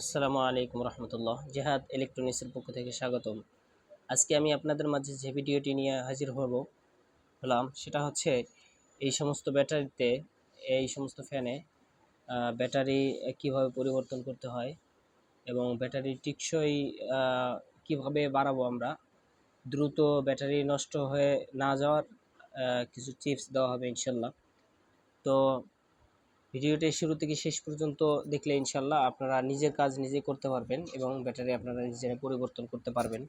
আসসালামু আলাইকুম রহমতুল্লাহ। জেহাদ ইলেকট্রনিক্সের পক্ষ থেকে স্বাগতম। আজকে আমি আপনাদের মাঝে যে ভিডিওটি নিয়ে হাজির হব, হলাম, সেটা হচ্ছে এই সমস্ত ব্যাটারিতে, এই সমস্ত ফ্যানে ব্যাটারি কীভাবে পরিবর্তন করতে হয় এবং ব্যাটারি টিকসই কীভাবে বাড়াবো আমরা, দ্রুত ব্যাটারি নষ্ট হয়ে না যাওয়ার কিছু চিপস দেওয়া হবে ইনশাল্লাহ। তো ভিডিওটি শুরু থেকে শেষ পর্যন্ত দেখলে ইনশাল্লাহ আপনারা নিজের কাজ নিজে করতে পারবেন এবং ব্যাটারি আপনারা নিজেরা পরিবর্তন করতে পারবেন।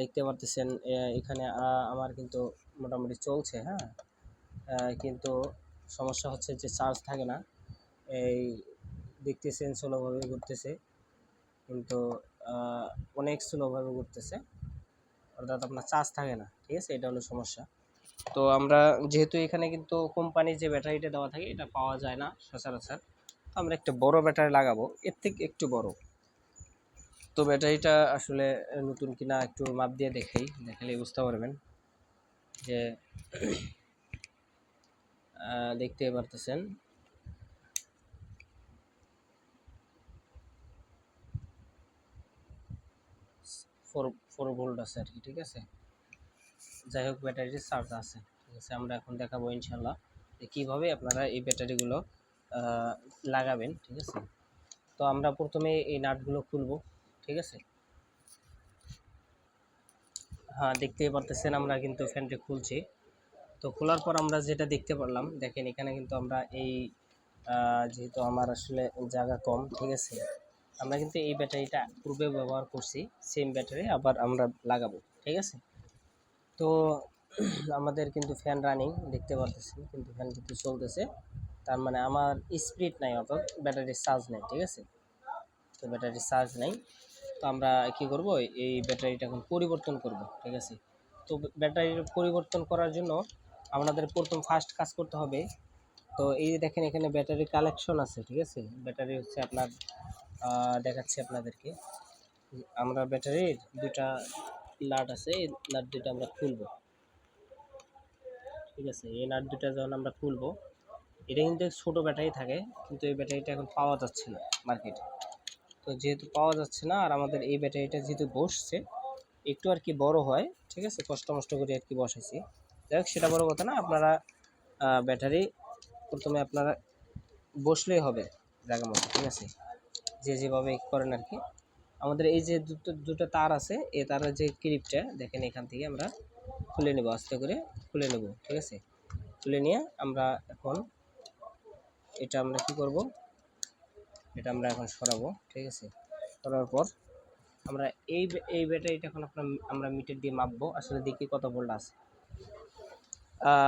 দেখতে পারতেছেন এখানে আমার কিন্তু মোটামুটি চলছে হ্যাঁ? কিন্তু সমস্যা হচ্ছে যে চার্জ থাকে না। এই দেখতেছেন স্লোভাবে ঘুরতেছে। কিন্তু অনেক স্লোভাবে ঘুরতেছে। অর্থাৎ আপনার চার্জ থাকে না, ঠিক আছে? এটা হলো সমস্যা। তো আমরা যেহেতু এখানে কিন্তু কোম্পানির যে ব্যাটারিটা দেওয়া থাকে, এটা পাওয়া যায় না সচরাচর। তো আমরা একটা বড় ব্যাটারি লাগাবো, এর থেকে একটু বড়। তো ব্যাটারিটা আসলে নতুন কিনা একটু মাপ দিয়ে দেখেই দেখালে বুঝতে পারবেন যে দেখতে পারতেছেন। ফোর ফোর ভোল্ট আছে আর কি, ঠিক আছে? যাই হোক ব্যাটারির চার্জ আছে। ঠিক আছে, আমরা এখন দেখাবো ইনশাল্লাহ যে কীভাবে আপনারা এই ব্যাটারিগুলো লাগাবেন, ঠিক আছে? তো আমরা প্রথমে এই নাটগুলো খুলবো, ঠিক আছে? হ্যাঁ দেখতেই পারতেছেন আমরা কিন্তু ফ্যানটি খুলছি। তো খোলার পর আমরা যেটা দেখতে পারলাম, দেখেন এখানে কিন্তু আমরা এই যেহেতু আমার আসলে জায়গা কম, ঠিক আছে? আমরা কিন্তু এই ব্যাটারিটা পূর্বে ব্যবহার করছি সেম ব্যাটারি আবার আমরা লাগাবো, ঠিক আছে? তো আমাদের কিন্তু ফ্যান রানিং দেখতে পারতেছি, কিন্তু ফ্যান কিন্তু চলতেছে। তার মানে আমার স্পিড নাই অত ব্যাটারির চার্জ নেই, ঠিক আছে? তো ব্যাটারির চার্জ নেই। তো আমরা কি করব? এই ব্যাটারিটা এখন পরিবর্তন করব, ঠিক আছে? তো ব্যাটারির পরিবর্তন করার জন্য আমাদের প্রথম ফার্স্ট কাজ করতে হবে। তো এই যে দেখেন, এখানে ব্যাটারি কালেকশন আছে, ঠিক আছে? ব্যাটারি হচ্ছে আপনার দেখাচ্ছি আপনাদেরকে। আমরা ব্যাটারির দুটা নাট আছে, এই নাট দুটো আমরা খুলবো। ঠিক আছে, এই নাট দুটা যখন আমরা খুলবো, এটা কিন্তু ছোট ব্যাটারি থাকে, কিন্তু এই ব্যাটারিটা এখন পাওয়া যাচ্ছে না মার্কেটে তো যেহেতু পাওয়া যাচ্ছে না, আর আমাদের এই ব্যাটারিটা যেহেতু বসছে, একটু আর কি বড় হয়, ঠিক আছে, কষ্ট মষ্ট করে আর কি বসাইছি। যাই হোক, সেটা বড় কথা না, আপনারা ব্যাটারি প্রথমে আপনারা বসলেই হবে, জায়গা মতো, ঠিক আছে। যে যেভাবে করেন আর কি। আমাদের এই যে দুটো দুটো তার আছে এই তারের যে ক্লিপটা, দেখেন এখান থেকে আমরা খুলে নেব, আস্তে করে খুলে নেব, ঠিক আছে? খুলে নিয়ে আমরা এখন এটা আমরা কি করব? এটা আমরা এখন সরাবো, ঠিক আছে? সরার পর আমরা এই এই ব্যাটারিটা এখন আপনার, আমরা মিটার দিয়ে মাপবো। আসলে দেখি কত ভোল্ট আছে।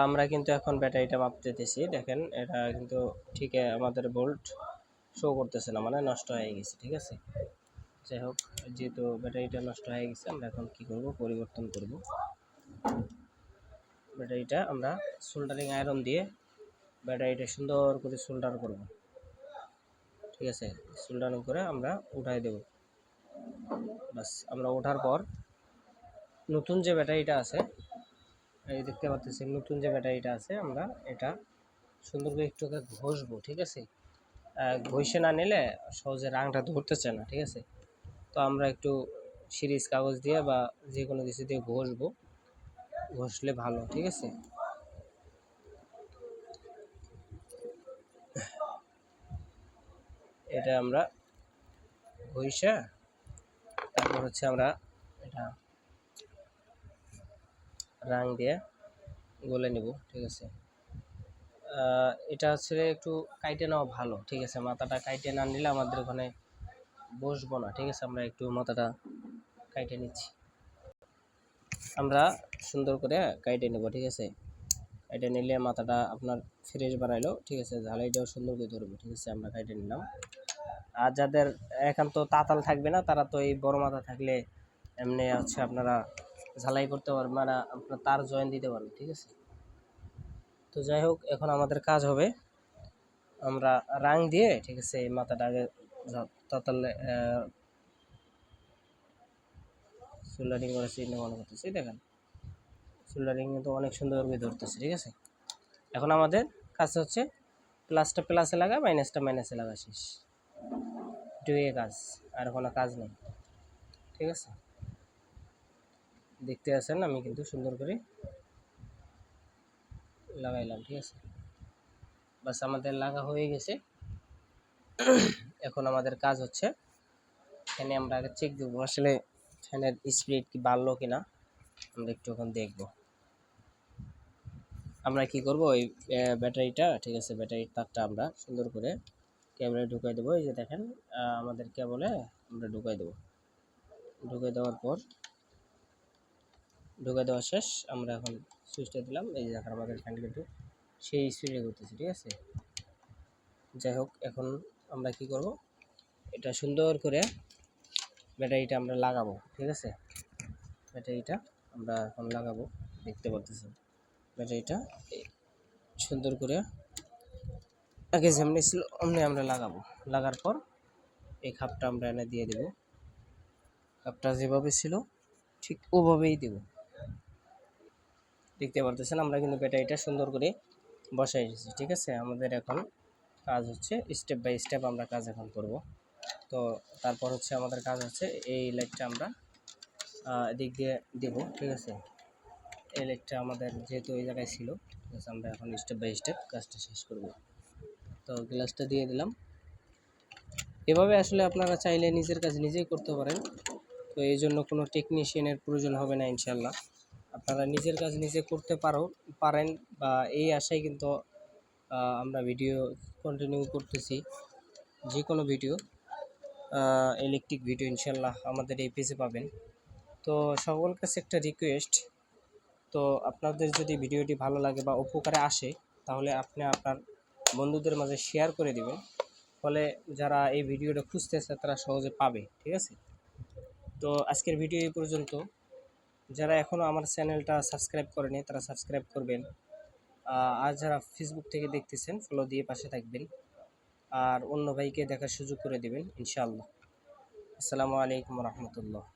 আমরা কিন্তু এখন ব্যাটারিটা মাপতেছি, দেখেন, এটা কিন্তু ঠিক আমাদের ভোল্ট শো করতেছে না মানে নষ্ট হয়ে গেছে, ঠিক আছে? যাই হোক, যেহেতু ব্যাটারিটা নষ্ট হয়ে গেছে, আমরা এখন কি করব? পরিবর্তন করব। ব্যাটারিটা আমরা সোল্ডারিং আয়রন দিয়ে ব্যাটারিটা সুন্দর করে সোল্ডার করব। ঠিক আছে? সোল্ডারিং করে আমরা উঠাই দেব। বাস আমরা ওঠার পর নতুন যে ব্যাটারিটা আছে, এই দেখতে পাচ্ছি নতুন যে ব্যাটারিটা আছে, আমরা এটা সুন্দর করে একটু ঘষবো, ঠিক আছে? ঘষে না নিলে সহজে রাংটা ধরতেছে না, ঠিক আছে? তো আমরা একটু সিরিজ কাগজ দিয়ে বা যে কোনো কিছু দিয়ে ঘষবো। ঘষলে ভালো, ঠিক আছে? এটা আমরা ঘষা, তারপর হচ্ছে আমরা এটা রাং দিয়ে গলে নিব, ঠিক আছে? এটা হচ্ছে একটু কাইটে নেওয়া ভালো, ঠিক আছে? মাথাটা কাইটে না নিলে আমাদের ওখানে বসবো না। ঠিক আছে, আমরা একটু মাথাটা কাইটে নিচ্ছি। আমরা সুন্দর করে কাইটে নেব, ঠিক আছে? কাইটে নিলে মাথাটা আপনার ফ্রেশ বাড়াইলো ঠিক আছে? ঝালাইটাও সুন্দর করে ধরবো, ঠিক আছে? আমরা কাইটে নিলাম। আর যাদের একান্ত তাতাল থাকবে না, তারা তো এই বড় মাথা থাকলে এমনি হচ্ছে আপনারা ঝালাই করতে পারবেন মানে আপনার তার জয়েন দিতে পারবেন, ঠিক আছে? তো যাই হোক, এখন আমাদের কাজ হবে। আমরা রাং দিয়ে, ঠিক আছে, এই মাথাটা আগে তাতালে সোল্ডারিং করেছি এটা মনে করতেছি, দেখেন। সোল্ডারিং কিন্তু অনেক সুন্দর করে ধরতেছে, ঠিক আছে? এখন আমাদের কাজ হচ্ছে প্লাসটা প্লাসে লাগা মাইনাসটা মাইনাসে লাগা শেষ। এটুকুই কাজ, আর কোনো কাজ নেই, ঠিক আছে? দেখতে আছেন, আমি কিন্তু সুন্দর করে লাগাইলাম, ঠিক আছে? বাস আমাদের লাগা হয়ে গেছে। এখন আমাদের কাজ হচ্ছে এখানে আমরা আগে চেক দেবো আসলে ফ্যানের স্পিড কি বাড়লো কিনা। আমরা একটু এখন দেখব। আমরা কি করব? ওই ব্যাটারিটা, ঠিক আছে, ব্যাটারির তারটা আমরা সুন্দর করে কেবলে ঢুকাই দেবো। এই যে দেখেন আমাদের কেবলে আমরা ঢুকাই দেবো। ঢুকাই দেওয়ার পর, ঢুকাই দেওয়া শেষ, আমরা এখন সুইচটা দিলাম। এই যে দেখেন, আমাদের ফ্যান কিন্তু সেই স্পিডে ঘুরতেছে, ঠিক আছে। যাই হোক, এখন আমরা কি করব? এটা সুন্দর করে ব্যাটারিটা আমরা লাগাবো, ঠিক আছে? ব্যাটারিটা আমরা এখন লাগাবো, দেখতে পারতেছেন। ব্যাটারিটা সুন্দর করে আগে যেমনি ছিল, অমনি আমরা লাগাবো। লাগার পর এই খাপটা আমরা এনে দিয়ে দেব। খাপটা যেভাবে ছিল, ঠিক ওভাবেই দেব। দেখতে পারতেছেন, আমরা কিন্তু ব্যাটারিটা সুন্দর করে বসাই এসেছি ঠিক আছে? আমাদের এখন কাজ হচ্ছে স্টেপ বাই স্টেপ আমরা কাজ এখন করব। তো তারপর হচ্ছে আমাদের কাজ হচ্ছে এই লাইটটা আমরা এদিক দিয়ে দেবো, ঠিক আছে? এই লাইটটা আমাদের যেহেতু ওই জায়গায় ছিল, ঠিক আছে, আমরা এখন স্টেপ বাই স্টেপ কাজটা শেষ করব। তো গ্লাসটা দিয়ে দিলাম। এভাবে আসলে আপনারা চাইলে নিজের কাজ নিজেই করতে পারেন। তো এই জন্য কোনো টেকনিশিয়ানের প্রয়োজন হবে না ইনশাল্লাহ আপনারা নিজের কাজ নিজে করতে পারো, পারেন বা এই আশায় কিন্তু আমরা ভিডিও কন্টিনিউ করতেছি। যে কোনো ভিডিও ইলেকট্রিক ভিডিও ইনশাল্লাহ আমাদের এই পেজে পাবেন। তো সকল কাছে একটা রিকোয়েস্ট তো আপনাদের যদি ভিডিওটি ভালো লাগে বা উপকারে আসে, তাহলে আপনি আপনার বন্ধুদের মাঝে শেয়ার করে দিবেন। ফলে যারা এই ভিডিওটা খুঁজতেছে, তারা সহজে পাবে, ঠিক আছে? তো আজকের ভিডিও এই পর্যন্ত। যারা এখনও আমার চ্যানেলটা সাবস্ক্রাইব করেনি, তারা সাবস্ক্রাইব করবেন। আর যারা ফেসবুক থেকে দেখতেছেন ফলো দিয়ে পাশে থাকবেন। আর অন্য ভাইকে দেখার সুযোগ করে দেবেন, ইনশাআল্লাহ। আসসালামু আলাইকুম রহমতুল্লাহ।